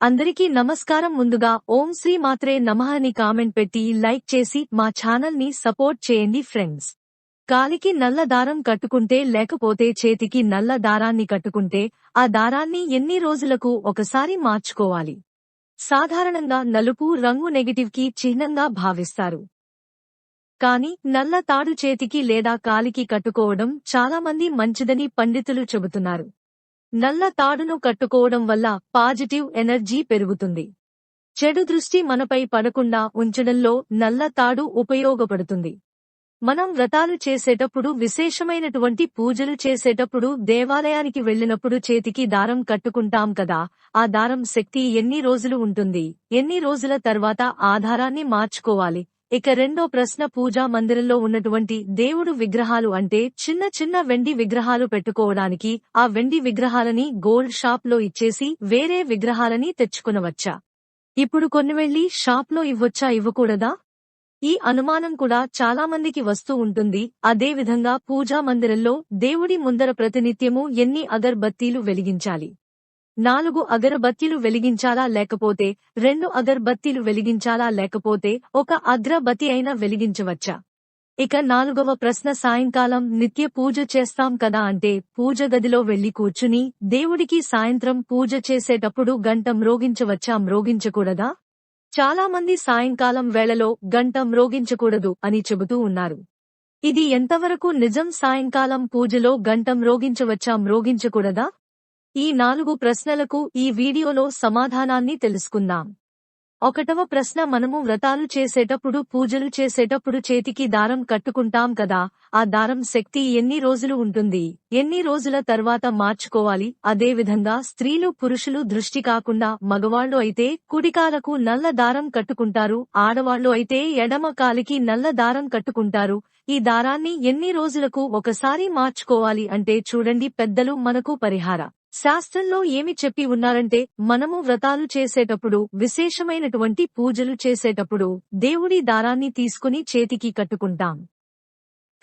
అందరికీ నమస్కారం ముందుగా ఓం శ్రీ మాత్రే నమః అని కామెంట్ పెట్టి లైక్ చేసి మా ఛానల్ని సపోర్ట్ చేయండి ఫ్రెండ్స్. కాలికి నల్ల దారం కట్టుకుంటే లేకపోతే చేతికి నల్ల దారాన్ని కట్టుకుంటే ఆ దారాన్ని ఎన్ని రోజులకు ఒకసారి మార్చుకోవాలి? సాధారణంగా నలుపు రంగు నెగిటివ్కి చిహ్నంగా భావిస్తారు. కాని నల్ల తాడు చేతికి లేదా కాలికి కట్టుకోవడం చాలా మంది మంచిదని పండితులు చెబుతున్నారు. నల్ల తాడును కట్టుకోవడం వల్ల పాజిటివ్ ఎనర్జీ పెరుగుతుంది. చెడు దృష్టి మనపై పడకుండా ఉంచడంలో నల్ల తాడు ఉపయోగపడుతుంది. మనం వ్రతాలు చేసేటప్పుడు విశేషమైనటువంటి పూజలు చేసేటప్పుడు దేవాలయానికి వెళ్ళినప్పుడు చేతికి దారం కట్టుకుంటాం కదా ఆ దారం శక్తి ఎన్ని రోజులు ఉంటుంది ఎన్ని రోజుల తర్వాత ఆధారాన్ని మార్చుకోవాలి ఇక రెండో ప్రశ్న పూజా మందిరంలో ఉన్నటువంటి దేవుడు విగ్రహాలు అంటే చిన్న చిన్న వెండి విగ్రహాలు పెట్టుకోవడానికి ఆ వెండి విగ్రహాలని గోల్డ్ షాప్లో ఇచ్చేసి వేరే విగ్రహాలని తెచ్చుకునవచ్చా? ఇప్పుడు కొన్ని వెళ్ళి షాప్లో ఇవ్వచ్చా? ఇవ్వకూడదా? ఈ అనుమానం కూడా చాలా మందికి వస్తూ ఉంటుంది. అదే విధంగా పూజా మందిరంలో దేవుడి ముందర ప్రతినిత్యము ఎన్ని అగర్బత్తీలు వెలిగించాలి? నాలుగు అగరబత్తీలు వెలిగించాలా లేకపోతే రెండు అగర్బత్తీలు వెలిగించాలా లేకపోతే ఒక అగ్రబతి అయినా వెలిగించవచ్చా? ఇక నాలుగవ ప్రశ్న సాయంకాలం నిత్య పూజ చేస్తాం కదా అంటే పూజ గదిలో వెళ్ళి కూర్చుని దేవుడికి సాయంత్రం పూజ చేసేటప్పుడు గంట మ్రోగించవచ్చా? మ్రోగించకూడదా? చాలా మంది సాయంకాలం వేళలో గంట మ్రోగించకూడదు అని చెబుతూ ఉన్నారు. ఇది ఎంతవరకు నిజం? సాయంకాలం పూజలో గంట మ్రోగించవచ్చా? మ్రోగించకూడదా? ఈ నాలుగు ప్రశ్నలకు ఈ వీడియోలో సమాధానాన్ని తెలుసుకుందాం. ఒకటవ ప్రశ్న మనము వ్రతాలు చేసేటప్పుడు పూజలు చేసేటప్పుడు చేతికి దారం కట్టుకుంటాం కదా ఆ దారం శక్తి ఎన్ని రోజులు ఉంటుంది? ఎన్ని రోజుల తర్వాత మార్చుకోవాలి? అదే విధంగా స్త్రీలు పురుషులు దృష్టి కాకుండా మగవాళ్ళు అయితే కుడికాలకు నల్ల దారం కట్టుకుంటారు ఆడవాళ్ళు అయితే ఎడమ కాలికి నల్ల దారం కట్టుకుంటారు. ఈ దారాన్ని ఎన్ని రోజులకు ఒకసారి మార్చుకోవాలి అంటే చూడండి పెద్దలు మనకు పరిహార. శాస్త్రంలో ఏమి చెప్పి ఉన్నారంటే మనము వ్రతాలు చేసేటప్పుడు విశేషమైనటువంటి పూజలు చేసేటప్పుడు దేవుడి దారాన్ని తీసుకుని చేతికి కట్టుకుంటాం.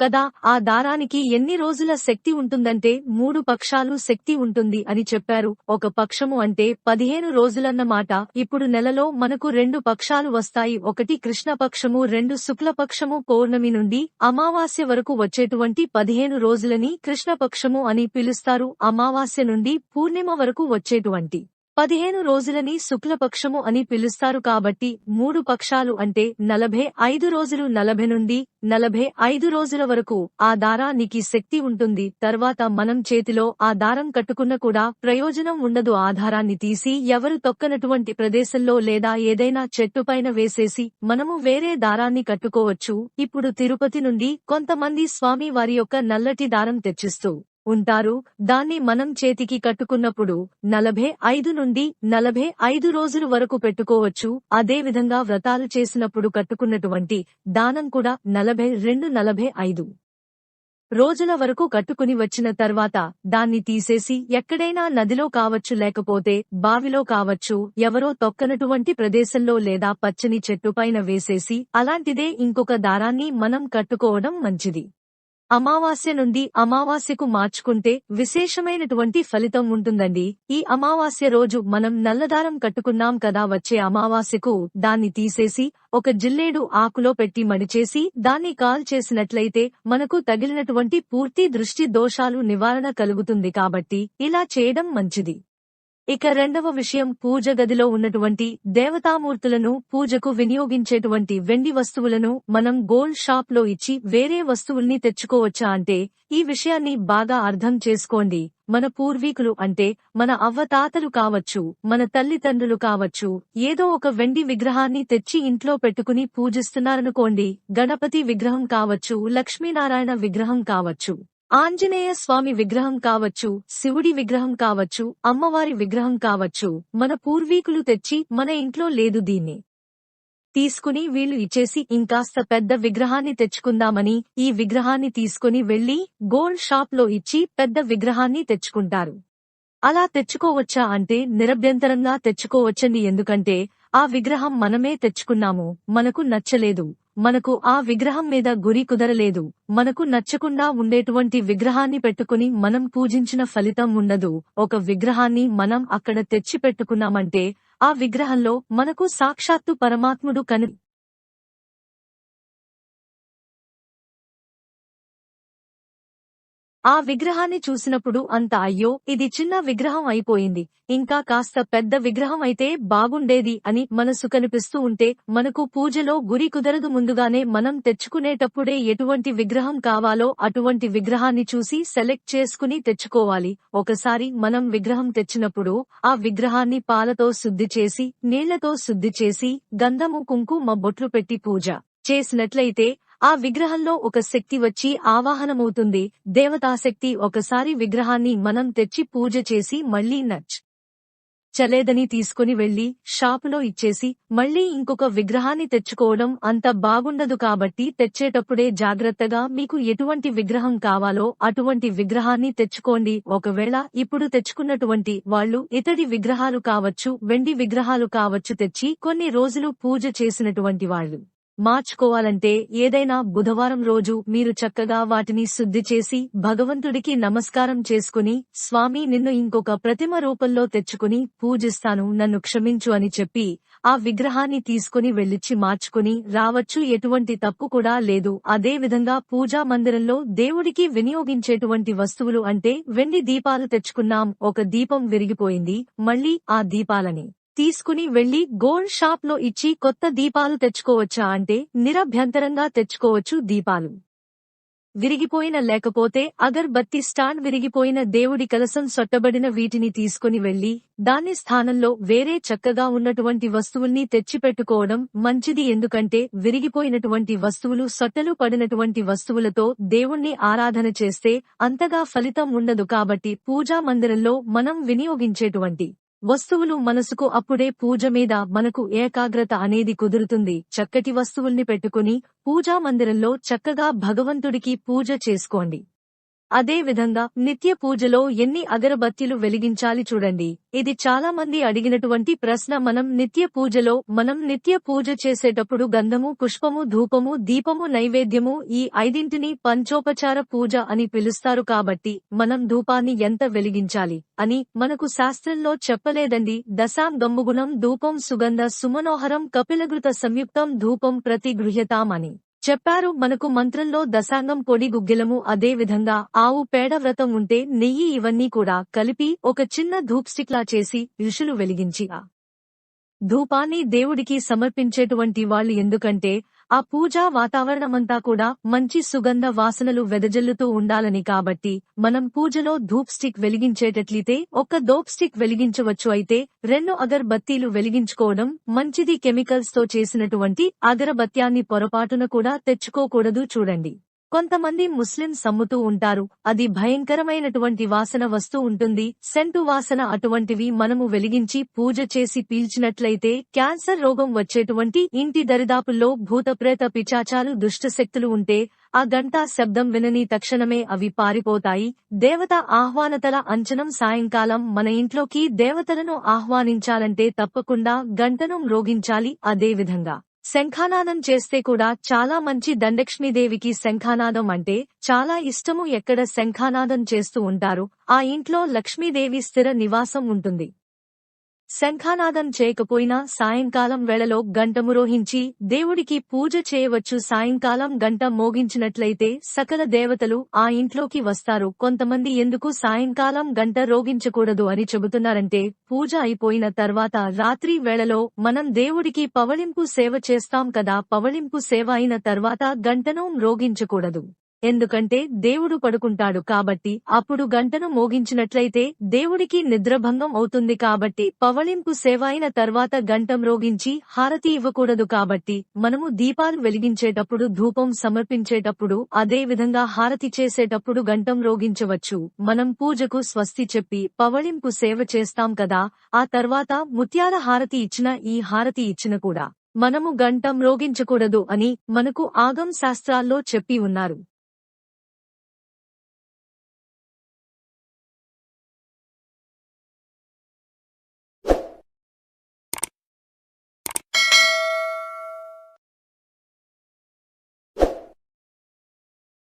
కదా ఆ దారానికి ఎన్ని రోజుల శక్తి ఉంటుందంటే మూడు పక్షాలు శక్తి ఉంటుంది అని చెప్పారు. ఒక పక్షము అంటే పదిహేను రోజులన్నమాట ఇప్పుడు నెలలో మనకు రెండు పక్షాలు వస్తాయి. ఒకటి కృష్ణపక్షము రెండు శుక్లపక్షము పౌర్ణమి నుండి అమావాస్య వరకు వచ్చేటువంటి పదిహేను రోజులని కృష్ణపక్షము అని పిలుస్తారు. అమావాస్య నుండి పూర్ణిమ వరకు వచ్చేటువంటి పదిహేను రోజులని శుక్లపక్షము అని పిలుస్తారు కాబట్టి మూడు పక్షాలు అంటే నలభై ఐదు రోజులు నలభై నుండి నలభై ఐదు రోజుల వరకు ఆ దారానికి శక్తి ఉంటుంది. తర్వాత మనం చేతిలో ఆ దారం కట్టుకున్న కూడా ప్రయోజనం ఉండదు. ఆధారాన్ని తీసి ఎవరు తొక్కనటువంటి ప్రదేశంలో లేదా ఏదైనా చెట్టు పైన వేసేసి మనము వేరే దారాన్ని కట్టుకోవచ్చు. ఇప్పుడు తిరుపతి నుండి కొంతమంది స్వామి వారి యొక్క నల్లటి దారం తెచ్చిస్తూ ఉంటారు. దాన్ని మనం చేతికి కట్టుకున్నప్పుడు నలభై ఐదు నుండి నలభై ఐదు రోజుల వరకు పెట్టుకోవచ్చు. అదే విధంగా వ్రతాలు చేసినప్పుడు కట్టుకున్నటువంటి దానం కూడా నలభై రెండు నలభై ఐదు రోజుల వరకు కట్టుకుని వచ్చిన తర్వాత దాన్ని తీసేసి ఎక్కడైనా నదిలో కావచ్చు లేకపోతే బావిలో కావచ్చు ఎవరో తొక్కనటువంటి ప్రదేశంలో లేదా పచ్చని చెట్టుపైన వేసేసి అలాంటిదే ఇంకొక దారాన్ని మనం కట్టుకోవడం మంచిది. అమావాస్య నుండి అమావాస్యకు మార్చుకుంటే విశేషమైనటువంటి ఫలితం ఉంటుందండి. ఈ అమావాస్య రోజు మనం నల్లదారం కట్టుకున్నాం కదా వచ్చే అమావాస్యకు దాన్ని తీసేసి ఒక జిల్లేడు ఆకులో పెట్టి మడిచేసి దాన్ని కాల్ చేసినట్లయితే మనకు తగిలినటువంటి పూర్తి దృష్టి దోషాలు నివారణ కలుగుతుంది కాబట్టి ఇలా చేయడం మంచిది. ఇక రెండవ విషయం పూజ గదిలో ఉన్నటువంటి దేవతామూర్తులను పూజకు వినియోగించేటువంటి వెండి వస్తువులను మనం గోల్డ్ షాప్లో ఇచ్చి వేరే వస్తువుల్ని తెచ్చుకోవచ్చా అంటే ఈ విషయాన్ని బాగా అర్థం చేసుకోండి. మన పూర్వీకులు అంటే మన అవ్వతాతలు కావచ్చు మన తల్లిదండ్రులు కావచ్చు ఏదో ఒక వెండి విగ్రహాన్ని తెచ్చి ఇంట్లో పెట్టుకుని పూజిస్తున్నారనుకోండి. గణపతి విగ్రహం కావచ్చు లక్ష్మీనారాయణ విగ్రహం కావచ్చు. ఆంజనేయ స్వామి విగ్రహం కావచ్చు శివుడి విగ్రహం కావచ్చు అమ్మవారి విగ్రహం కావచ్చు మన పూర్వీకులు తెచ్చి మన ఇంట్లో లేదు దీన్ని. తీసుకుని వీళ్ళు ఇచ్చేసి ఇంకాస్త పెద్ద విగ్రహాన్ని తెచ్చుకుందామని ఈ విగ్రహాన్ని తీసుకుని వెళ్ళి గోల్డ్ షాప్లో ఇచ్చి పెద్ద విగ్రహాన్ని తెచ్చుకుంటారు. అలా తెచ్చుకోవచ్చా అంటే నిరభ్యంతరంగా తెచ్చుకోవచ్చండి ఎందుకంటే ఆ విగ్రహం మనమే తెచ్చుకున్నాము మనకు నచ్చలేదు. మనకు ఆ విగ్రహం మీద గురి కుదరలేదు. మనకు నచ్చకుండా ఉండేటువంటి విగ్రహాన్ని పెట్టుకుని మనం పూజించిన ఫలితం ఉండదు. ఒక విగ్రహాన్ని మనం అక్కడ తెచ్చి పెట్టుకున్నామంటే ఆ విగ్రహంలో మనకు సాక్షాత్తు పరమాత్ముడు కని ఆ విగ్రహాన్ని చూసినప్పుడు అంత అయ్యో ఇది చిన్న విగ్రహం అయిపోయింది. ఇంకా కాస్త పెద్ద విగ్రహం అయితే బాగుండేది అని మనసు కనిపిస్తూ ఉంటే మనకు పూజలో గురి కుదరదు ముందుగానే మనం తెచ్చుకునేటప్పుడే ఎటువంటి విగ్రహం కావాలో అటువంటి విగ్రహాన్ని చూసి సెలెక్ట్ చేసుకుని తెచ్చుకోవాలి. ఒకసారి మనం విగ్రహం తెచ్చినప్పుడు ఆ విగ్రహాన్ని పాలతో శుద్ధి చేసి నీళ్ళతో శుద్ధి చేసి గంధము కుంకుమ బొట్లు పెట్టి పూజ చేసినట్లయితే ఆ విగ్రహంలో ఒక శక్తి వచ్చి ఆవాహనమవుతుంది. దేవతాశక్తి ఒకసారి విగ్రహాన్ని మనం తెచ్చి పూజ చేసి మళ్ళీ నచ్ చలేదని తీసుకుని వెళ్ళి షాపులో ఇచ్చేసి మళ్ళీ ఇంకొక విగ్రహాన్ని తెచ్చుకోవడం అంత బాగుండదు కాబట్టి తెచ్చేటప్పుడే జాగ్రత్తగా మీకు ఎటువంటి విగ్రహం కావాలో అటువంటి విగ్రహాన్ని తెచ్చుకోండి. ఒకవేళ ఇప్పుడు తెచ్చుకున్నటువంటి వాళ్ళు ఇతడి విగ్రహాలు కావచ్చు వెండి విగ్రహాలు కావచ్చు తెచ్చి కొన్ని రోజులు పూజ చేసినటువంటి వాళ్ళు. మార్చుకోవాలంటే ఏదైనా బుధవారం రోజు మీరు చక్కగా వాటిని శుద్ధి చేసి భగవంతుడికి నమస్కారం చేసుకుని స్వామి నిన్ను ఇంకొక ప్రతిమ రూపంలో తెచ్చుకుని పూజిస్తాను నన్ను క్షమించు అని చెప్పి ఆ విగ్రహాన్ని తీసుకుని వెళ్ళిచ్చి మార్చుకుని రావచ్చు. ఎటువంటి తప్పు కూడా లేదు. అదే విధంగా పూజా మందిరంలో దేవుడికి వినియోగించేటువంటి వస్తువులు అంటే వెండి దీపాలు తెచ్చుకున్నాం. ఒక దీపం విరిగిపోయింది. మళ్ళీ ఆ దీపాలని తీసుకుని వెళ్ళి గోల్డ్ షాప్లో ఇచ్చి కొత్త దీపాలు తెచ్చుకోవచ్చా అంటే నిరభ్యంతరంగా తెచ్చుకోవచ్చు దీపాలు. విరిగిపోయిన లేకపోతే అగర్బత్తి స్టాండ్ విరిగిపోయిన దేవుడి కలసం సొట్టబడిన వీటిని తీసుకుని వెళ్ళి దాని స్థానంలో వేరే చక్కగా ఉన్నటువంటి వస్తువుల్ని తెచ్చిపెట్టుకోవడం మంచిది ఎందుకంటే విరిగిపోయినటువంటి వస్తువులు సొట్టలు పడినటువంటి వస్తువులతో దేవుణ్ణి ఆరాధన చేస్తే అంతగా ఫలితం ఉండదు కాబట్టి పూజా మందిరంలో మనం వినియోగించేటువంటి వస్తువులు మనసుకు అప్పుడే పూజ మీద మనకు ఏకాగ్రత అనేది కుదురుతుంది. చక్కటి వస్తువుల్ని పెట్టుకుని పూజా మందిరంలో చక్కగా భగవంతుడికి పూజ చేసుకోండి. అదే విధంగా నిత్య పూజలో ఎన్ని అగరబత్తిలు వెలిగించాలి చూడండి. ఇది చాలా మంది అడిగినటువంటి ప్రశ్న మనం నిత్య పూజలో మనం నిత్య పూజ చేసేటప్పుడు గంధము పుష్పము ధూపము దీపము నైవేద్యము ఈ ఐదింటిని పంచోపచార పూజ అని పిలుస్తారు కాబట్టి మనం ధూపాన్ని ఎంత వెలిగించాలి అని మనకు శాస్త్రంలో చెప్పలేదండి. దశాం గమ్ముగుణం ధూపం సుగంధ సుమనోహరం కపిలగృత సంయుక్తం ధూపం ప్రతి గృహ్యతాం అని చెప్పారు మనకు మంత్రంలో దశాంగం పొడి గుగ్గిలము అదే విధంగా ఆవు పేడ వ్రతం ఉంటే నెయ్యి ఇవన్నీ కూడా కలిపి ఒక చిన్న ధూప్ స్టిక్లా చేసి ఋషులు వెలిగించి ఆ ధూపాన్ని దేవుడికి సమర్పించేటువంటి వాళ్ళు ఎందుకంటే ఆ పూజా వాతావరణమంతా కూడా మంచి సుగంధ వాసనలు వెదజల్లుతూ ఉండాలని కాబట్టి మనం పూజలో ధూప్ స్టిక్ వెలిగించేటట్లయితే ఒక్క ధూప్ స్టిక్ వెలిగించవచ్చు. అయితే రెండు అగర్బత్తీలు వెలిగించుకోవడం మంచిది. కెమికల్స్తో చేసినటువంటి అగరబత్యాన్ని పొరపాటున కూడా తెచ్చుకోకూడదు. చూడండి. కొంతమంది ముస్లిం సమ్ముతూ ఉంటారు. అది భయంకరమైనటువంటి వాసన వస్తూ ఉంటుంది. సెంటు వాసన అటువంటివి మనము వెలిగించి పూజ చేసి పీల్చినట్లయితే క్యాన్సర్ రోగం వచ్చేటువంటి ఇంటి దరిదాపుల్లో భూతప్రేత పిచాచాలు దుష్టశక్తులు ఉంటే ఆ గంటా శబ్దం వినని తక్షణమే అవి పారిపోతాయి. దేవత ఆహ్వానతల అంచనం సాయంకాలం మన ఇంట్లోకి దేవతలను ఆహ్వానించాలంటే తప్పకుండా గంటను మ్రోగించాలి అదేవిధంగా. శంఖానాదం చేస్తే కూడా చాలా మంచి దండక్ష్మీదేవికి శంఖానాదం అంటే చాలా ఇష్టము. ఎక్కడ శంఖానాదం చేస్తూ ఉంటారు ఆ ఇంట్లో లక్ష్మీదేవి స్థిర నివాసం ఉంటుంది. శంఖానాదం చేయకపోయినా సాయంకాలం వేళలో గంట మురోహించి దేవుడికి పూజ చేయవచ్చు. సాయంకాలం గంట మోగించినట్లయితే సకల దేవతలు ఆ ఇంట్లోకి వస్తారు. కొంతమంది ఎందుకు సాయంకాలం గంట రోగించకూడదు అని చెబుతున్నారంటే పూజ అయిపోయిన తర్వాత రాత్రి వేళలో మనం దేవుడికి పవళింపు సేవ చేస్తాం కదా. పవళింపు సేవ అయిన తర్వాత గంటను రోగించకూడదు. ఎందుకంటే దేవుడు పడుకుంటాడు కాబట్టి అప్పుడు గంటను మోగించినట్లయితే దేవుడికి నిద్రభంగం అవుతుంది కాబట్టి పవళింపు సేవ అయిన తర్వాత గంట మ్రోగించి హారతి ఇవ్వకూడదు కాబట్టి మనము దీపాలు వెలిగించేటప్పుడు ధూపం సమర్పించేటప్పుడు అదే విధంగా హారతి చేసేటప్పుడు గంటం రోగించవచ్చు. మనం పూజకు స్వస్తి చెప్పి పవళింపు సేవ చేస్తాం కదా ఆ తర్వాత ముత్యాల హారతి ఇచ్చిన ఈ హారతి ఇచ్చిన కూడా మనము గంటం రోగించకూడదు అని మనకు ఆగం శాస్త్రాల్లో చెప్పి ఉన్నారు.